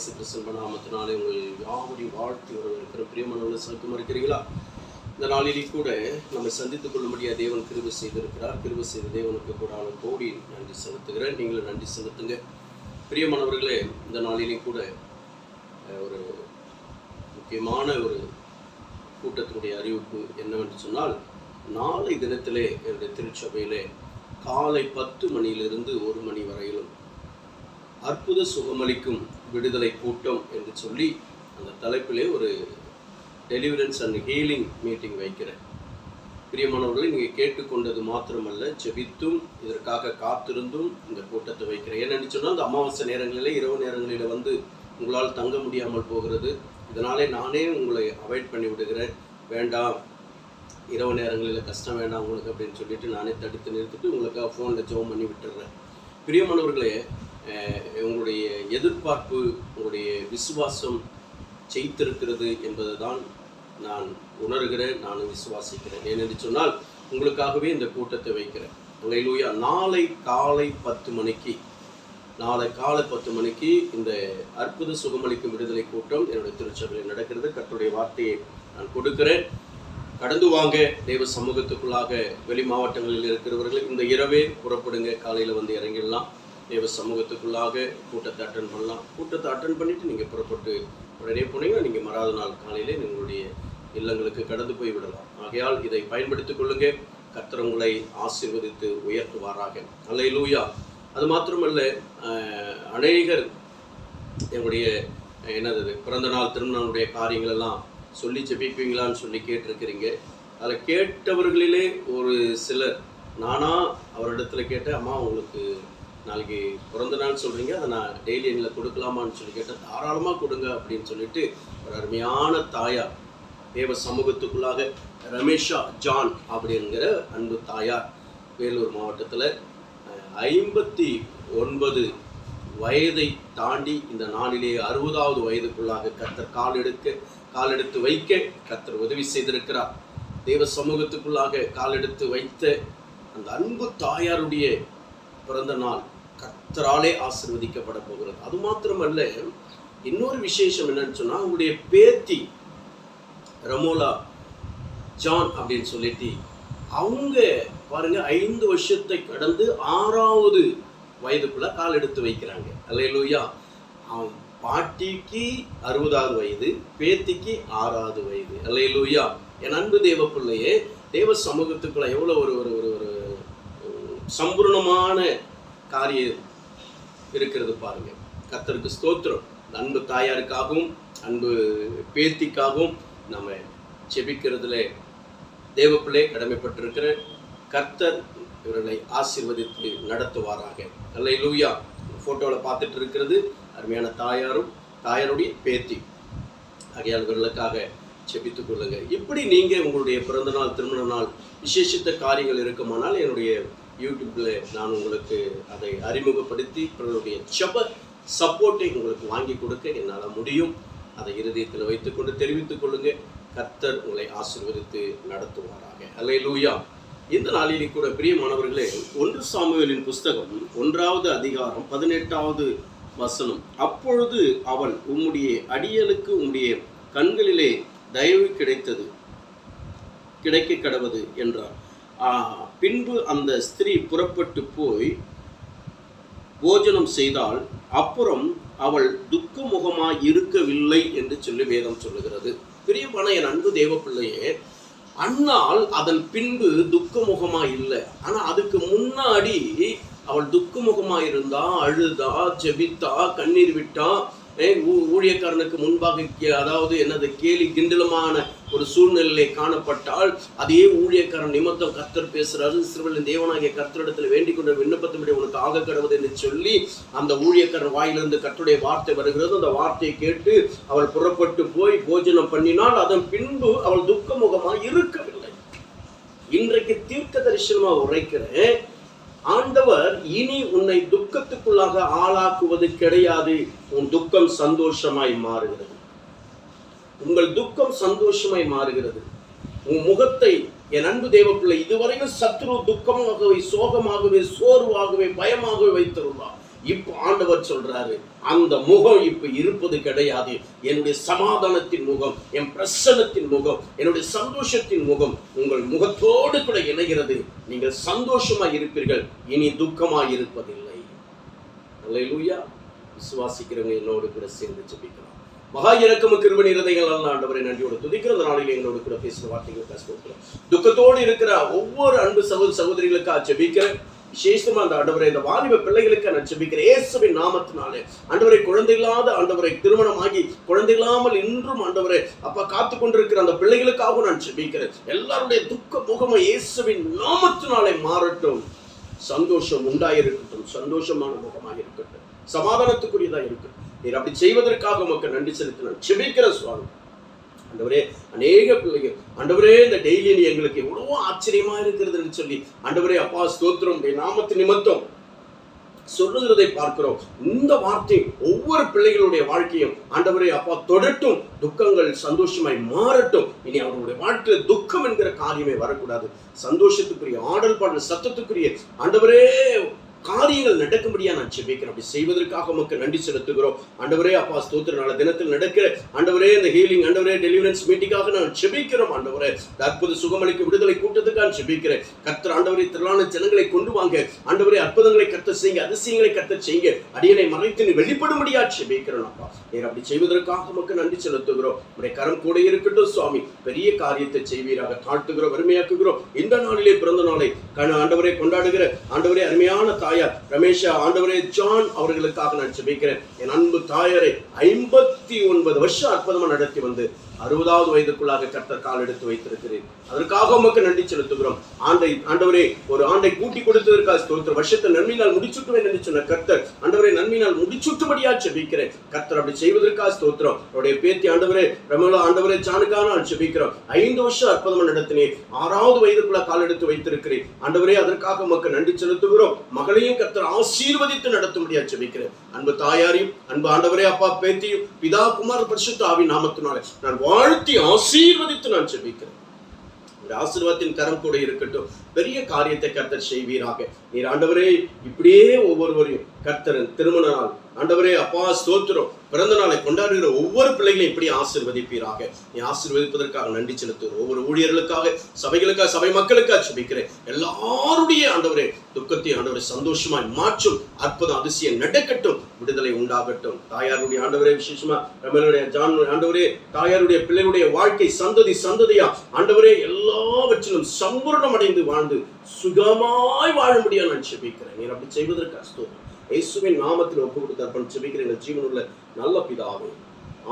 இயேசு கிறிஸ்தன் நாமத்தினாலே உங்கள் யாவரையும் வாழ்த்தி வரவேற்கிற பிரியமானவர்கள் சௌக்கியமாக இருக்கிறீங்களா இந்த நாளிலே கூட நம்மை சந்தித்துக் கொள்ளும்படியாக தேவன் கிருபை செய்திருக்கிறார். கிருபை செய்த தேவனுக்கு கூட கோடி நன்றி செலுத்துகிறேன். நீங்களும் நன்றி செலுத்துங்க. பிரியமானவர்களே இந்த நாளிலே கூட ஒரு முக்கியமான ஒரு கூட்டத்தினுடைய அறிவிப்பு என்னவென்று சொன்னால் நாளை தினத்திலே என்னுடைய திருச்சபையிலே காலை பத்து மணியிலிருந்து ஒரு மணி வரையிலும் அற்புத சுகமளிக்கும் விடுதலை கூட்டம் என்று சொல்லி அந்த தலைப்பிலே ஒரு டெலிவரன்ஸ் அண்ட் ஹீலிங் மீட்டிங் வைக்கிறேன். பிரியமானவர்களை நீங்கள் கேட்டுக்கொண்டது மாத்திரமல்ல ஜெபித்தும் இதற்காக காத்திருந்தும் இந்த கூட்டத்தை வைக்கிறேன். ஏன்னு சொன்னால் அந்த அமாவாசை நேரங்களிலே இரவு நேரங்களில் வந்து உங்களால் தங்க முடியாமல் போகிறது. இதனாலே நானே உங்களை அவாய்ட் பண்ணி விடுகிறேன். வேண்டாம் இரவு நேரங்களில் கஷ்டம் வேண்டாம் உங்களுக்கு அப்படின்னு சொல்லிட்டு நானே தடுத்து நிறுத்திட்டு உங்களுக்காக ஃபோனில் ஜோம் பண்ணி விட்டுறேன் பிரியமானவர்களே உங்களுடைய எதிர்பார்ப்பு உங்களுடைய விசுவாசம் ஜெயித்திருக்கிறது என்பதை தான் நான் உணர்கிறேன் நான் விசுவாசிக்கிறேன். ஏனென்று சொன்னால் உங்களுக்காகவே இந்த கூட்டத்தை வைக்கிறேன். அல்லேலூயா நாளை காலை பத்து மணிக்கு நாளை காலை பத்து மணிக்கு இந்த அற்புத சுகமளிக்கும் விடுதலை கூட்டம் என்னுடைய திருச்சபையில் நடக்கிறது. கர்த்தருடைய வார்த்தையை நான் கொடுக்கிறேன். கடந்து வாங்க தெய்வ சமூகத்துக்குள்ளாக வெளி மாவட்டங்களில் இருக்கிறவர்கள் இந்த இரவே புறப்படுங்க. காலையில் வந்து இறங்கிடலாம். தேவ சமூகத்துக்குள்ளாக கூட்டத்தை அட்டன் பண்ணலாம். கூட்டத்தை அட்டன் பண்ணிட்டு நீங்கள் புறப்பட்டு உடனே போனீங்கன்னா நீங்கள் மறாத நாள் காலையிலே உங்களுடைய இல்லங்களுக்கு கடந்து போய் விடலாம். ஆகையால் இதை பயன்படுத்திக் கொள்ளுங்க. கர்த்தர் உங்களை ஆசீர்வதித்து உயர்த்துவாராக. அல்லேலூயா அது மாத்திரமல்ல அநேகர் என்னுடைய என்னது பிறந்த நாள் திருமணனுடைய காரியங்கள் எல்லாம் சொல்லி ஜெபிப்பீங்களான்னு சொல்லி கேட்டிருக்கிறீங்க. அதில் கேட்டவர்களிலே ஒரு சிலர் நானாக அவரிடத்துல கேட்டேன் அம்மா உங்களுக்கு நாளைக்கு பிறந்த நாள் சொல்கிறீங்க அதை நான் டெய்லி எங்களை கொடுக்கலாமான்னு சொல்லி கேட்டால் தாராளமாக கொடுங்க அப்படின்னு சொல்லிட்டு ஒரு அருமையான தாயார் தேவ சமூகத்துக்குள்ளாக ரமேஷா ஜான் அப்படிங்கிற அன்பு தாயார் வேலூர் மாவட்டத்தில் ஐம்பத்தி ஒன்பது வயதை தாண்டி இந்த நாளிலே அறுபதாவது வயதுக்குள்ளாக கர்த்தர் கால் எடுக்க கால் எடுத்து வைக்க கத்தர் உதவி செய்திருக்கிறார். தேவ சமூகத்துக்குள்ளாக கால் எடுத்து வைத்த அந்த அன்பு தாயாருடைய பிறந்த நாள் கத்தராலே ஆசிர்வதிக்கப்பட போகிறது. அது மாத்திரமல்ல இன்னொரு விசேஷம் என்னன்னு சொன்னா அவங்களுடைய பேத்தி ரமோலா ஜான் அப்படின்னு சொல்லிட்டு அவங்க பாருங்க ஐந்து வருஷத்தை கடந்து ஆறாவது வயதுக்குள்ள கால் எடுத்து வைக்கிறாங்க. அல்லையிலூயா அவன் பாட்டிக்கு அறுபதாவது வயது பேத்திக்கு ஆறாவது வயது. அல்லையிலூயா என் அன்பு தேவ பிள்ளையே தேவ சமூகத்துக்குள்ள எவ்வளோ ஒரு ஒரு ஒரு சம்பூர்ணமான காரியம் இருக்கிறது பாருங்க. கர்த்தருக்கு ஸ்தோத்திரம். அன்பு தாயாருக்காகவும் அன்பு பேத்திக்காகவும் நம்ம செபிக்கிறதுல தேவப்பிள்ளை கடமைப்பட்டிருக்கிற கர்த்தர் இவர்களை ஆசீர்வதித்து நடத்துவாராக. நல்ல லூயா ஃபோட்டோவில் பார்த்துட்டு இருக்கிறது அருமையான தாயாரும் தாயாருடைய பேத்தி. ஆகையால் இவர்களுக்காக செபித்துக் கொள்ளுங்க. இப்படி நீங்கள் உங்களுடைய பிறந்தநாள் திருமண நாள் விசேஷித்த காரியங்கள் இருக்குமானால் என்னுடைய யூடியூப்பில் நான் உங்களுக்கு அதை அறிமுகப்படுத்தி பிறருடைய செப சப்போர்ட்டை உங்களுக்கு வாங்கி கொடுக்க என்னால் முடியும். அதை இருதயத்தில் வைத்துக்கொண்டு தெரிவித்துக் கொள்ளுங்க. கர்த்தர் உங்களை ஆசிர்வதித்து நடத்துவாராக. அல்லேலூயா. இந்த நாளிலே கூட பிரியமானவர்களே ஒன்று சாமுவேலின் புஸ்தகம் ஒன்றாவது அதிகாரம் பதினெட்டாவது வசனம். அப்பொழுது அவள் உம்முடைய அடியலுக்கு உம்முடைய கண்களிலே தயவு கிடைத்தது கிடைக்க கடவது என்றார். பின்பு அந்த ஸ்திரீ புறப்பட்டு போய் போஜனம் செய்தால் அப்புறம் அவள் துக்க முகமாக இருக்கவில்லை என்று சொல்லி வேதம் சொல்லுகிறது. பிரியமான என் அன்பு தேவ பிள்ளையே அதன் பின்பு துக்கமுகமா இல்லை. ஆனா அதுக்கு முன்னாடி அவள் துக்கமுகமா இருந்தா அழுதா ஜெபித்தா கண்ணீர் விட்டா ஊழியக்காரனுக்கு முன்பாக கே- அதாவது என்னது கேலி கிண்டலுமான ஒரு சூழ்நிலை காணப்பட்டால் அதே ஊழியக்காரன் நிமித்தம் கர்த்தர் பேசுறாரு சிறுவலின் தேவனாகிய கர்த்தரிடத்தில் வேண்டிக் கொண்ட விண்ணப்பத்தின்படி உனக்கு ஆக கடவுது என்று சொல்லி அந்த ஊழியக்காரன் வாயிலிருந்து கர்த்தருடைய வார்த்தை வருகிறது. அந்த வார்த்தையை கேட்டு அவள் புறப்பட்டு போய் போஜனம் பண்ணினால் அதன் பின்பு அவள் துக்கமுகமாக இருக்கவில்லை. இன்றைக்கு தீர்க்க தரிசனமாக உரைக்கிறேன் ஆண்டவர் இனி உன்னை துக்கத்துக்குள்ளாக ஆளாக்குவது கிடையாது. உன் துக்கம் சந்தோஷமாய் மாறுகிறது. உங்கள் துக்கம் சந்தோஷமாய் மாறுகிறது. உன் முகத்தை என் அன்பு தேவப்பிள்ளை இதுவரையும் சத்ரு துக்கமாகவே சோகமாகவே சோர்வாகவே பயமாகவே வைத்திருந்தார். இப்போ ஆண்டவர் சொல்றாரு அந்த முகம் இப்ப இருப்பது கிடையாது. என்னுடைய சமாதானத்தின் முகம் என் பிரசன்னத்தின் முகம் என்னுடைய சந்தோஷத்தின் முகம் உங்கள் முகத்தோடு கூட இணைகிறது. நீங்கள் சந்தோஷமா இருப்பீர்கள் இனி துக்கமா இருப்பதில்லை. அல்லேலூயா. விசுவாசிக்கிறவங்க என்னோடு கூட சேர்ந்து ஜெபிக்கலாம். மகா இறக்கம கிருப நிறதைகள் அல்ல ஆண்டவரை நன்றியோடு துதிக்கிற அந்த நாளில் எங்களோடு கூட பேசுகிற வார்த்தைகள் பேச துக்கத்தோடு இருக்கிற ஒவ்வொரு அன்பு சகோதர சகோதரிகளுக்காக ஜபிக்கிறேன். விசேஷமா அந்த ஆண்டவரை இந்த வாலிப பிள்ளைகளுக்கு நான் ஜெபிக்கிறேன். இயேசுவின் நாமத்தினாலே. ஆண்டவரை குழந்தை இல்லாத ஆண்டவரை திருமணமாகி குழந்தை இல்லாமல் இன்றும் ஆண்டவரை அப்பா காத்து கொண்டிருக்கிற அந்த பிள்ளைகளுக்காக நான் ஜெபிக்கிறேன். எல்லாருடைய துக்க முகமும் இயேசுவின் நாமத்தினாலே மாறட்டும். சந்தோஷம் உண்டாயிருக்கட்டும். சந்தோஷமான முகமாக இருக்கட்டும். சமாதானத்துக்குரியதா இருக்கட்டும். நீர் அப்படி செய்வதற்காக உமக்கு நன்றி செலுத்தினார் செபிக்கிற சுவாமி. ஆண்டவரே அநேக பிள்ளைகள் ஆண்டவரே இந்த டெய்லி நீ எங்களுக்கு எவ்வளவோ ஆச்சரியமா இருக்கிறதுன்னு சொல்லி ஆண்டவரே அப்பா ஸ்தோத்திரம் நாமத்து நிமித்தம் சொல்லுகிறதை பார்க்கிறோம். இந்த வார்த்தை ஒவ்வொரு பிள்ளைகளுடைய வாழ்க்கையும் ஆண்டவரே அப்பா தொடட்டும் துக்கங்கள் சந்தோஷமாய் மாறட்டும். இனி அவர்களுடைய வாழ்க்கையில துக்கம் என்கிற காரியமே வரக்கூடாது. சந்தோஷத்துக்குரிய ஆடல் பாடல் சத்தத்துக்குரிய ஆண்டவரே காரியங்கள் நடக்கும்படியா நான் செபிக்கிறேன் அப்படி செய்வதற்காக உமக்கு நன்றி செலுத்துகிறோம். ஆண்டவரே அப்பா ஸ்தோத்திர நாள தினத்தில் நடக்கிற ஆண்டவரே இந்த ஹீலிங் ஆண்டவரே டெலிவரன்ஸ் மீட்டிங்காக நான் செபிக்கிறோம் ஆண்டவரே. அற்புத சுகமளிக்கும் விடுதலை கூட்டத்துக்காக செபிக்கிறேன் கர்த்தர் ஆண்டவரை திரளான ஜனங்களை கொண்டு வாங்க. ஆண்டவரே அற்புதங்களை கர்த்த செய்யுங்க அதிசயங்களை கர்த்த செய்யுங்க. அடியனை மறைத்து நீ வெளிப்படும்படியா செபிக்கிறோம் அப்பா. நீர் அப்படி செய்வதற்காக உமக்கு நன்றி செலுத்துகிறோம். உடைய கரம் கூட இருக்கட்டும் சுவாமி. பெரிய காரியத்தை செய்வீராக. தாழ்த்துகிறோம் வறுமையாக்குகிறோம். இந்த நாளிலே பிறந்த நாளை கண ஆண்டவரை கொண்டாடுகிற ஆண்டவரே அருமையான தாயார் ரமேஷா ஆண்டவரே ஜான் அவர்களுக்காக நான் ஜெபிக்கிறேன். என் அன்பு தாயாரை ஐம்பத்தி ஒன்பது வருஷம் அற்புதமா நடத்தி வந்து அறுபதாவது வயதுக்குள்ளாக கர்த்தர் கால் எடுத்து வைத்திருக்கிறேன். அதற்காக உமக்கு நன்றி செலுத்துகிறோம். ஆண்டை ஆண்டவரே ஒரு ஆண்டை கூட்டி கொடுத்ததற்காக ஸ்தோத்திரம். வருஷத்தை நன்மையினால் முடிச்சுட்டுவேன் என்று சொன்ன கர்த்தர் ஆண்டவரை நன்மையினால் முடிச்சுட்டுபடியா செபிக்கிறேன் கர்த்தர் அப்படி செய்வதற்காக ஸ்தோத்திரம். அவருடைய பேத்தி ஆண்டவரே பிரமல ஆண்டவரே ஜானுக்காக நான் ஐந்து வருஷம் அற்புதமா நடத்தினேன் ஆறாவது வயதுக்குள்ள கால் எடுத்து வைத்திருக்கிறேன். ஆண்டவரே அதற்காக உமக்கு நன்றி செலுத்துகிறோம். மகளையும் கர்த்தர் ஆசீர்வதித்து நடத்தும்படியா செபிக்கிறேன் அன்பு தாயாரையும் அன்பு ஆண்டவரே அப்பா பேத்தியும் பிதா குமார் பரிசுத்த ஆவி நாமத்தினாலே நான் வாழ்த்தி ஆசீர்வதித்து நான் ஜெபிக்கிறேன். ஒரு ஆசீர்வாதத்தின் கரம் கூட இருக்கட்டும். பெரிய காரியத்தை கர்த்தர் செய்வீராக. நீர் ஆண்டவரே இப்படியே ஒவ்வொருவரையும் கர்த்தர் திருமண நாள் ஆண்டவரே அப்பா ஸ்தோத்திரம். பிறந்த நாளை கொண்டாடுகிற ஒவ்வொரு பிள்ளைகளையும் இப்படி ஆசிர்வதிப்பீராக. நீ ஆசிர்வதிப்பதற்காக நன்றி செலுத்துகிறோம். ஒவ்வொரு ஊழியர்களுக்காக சபைகளுக்காக சபை மக்களுக்காக சுபிக்கிறேன் எல்லாருடைய ஆண்டவரே துக்கத்தை ஆண்டவரை சந்தோஷமாய் மாற்றும் அற்புதம் அதிசயம் நடக்கட்டும் விடுதலை உண்டாகட்டும். தாயாருடைய ஆண்டவரே விசேஷமா நம்மளுடைய ஜான் ஆண்டவரே தாயாருடைய பிள்ளைகளுடைய வாழ்க்கை சந்ததி சந்ததியா? ஆண்டவரே எல்லாவற்றிலும் சம்பூர்ணம் அடைந்து வாழ்ந்து சுகமாய் வாழும்படியா நான் செபிக்கிறேன் நீ அப்படி செய்வதற்கு ஸ்தோத்திரம் இயேசுவின் நாமத்தில் ஒப்பு கொடுத்து அர்ப்பணம் செபிக்கிற எங்கள் ஜீவனுள்ள நல்ல பிதாவே.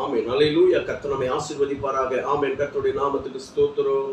ஆமே நல்ல கர்த்தர் நம்மை ஆசீர்வதிப்பாராக. ஆமேன். கர்த்தருடைய நாமத்துக்கு ஸ்தோத்திரம்.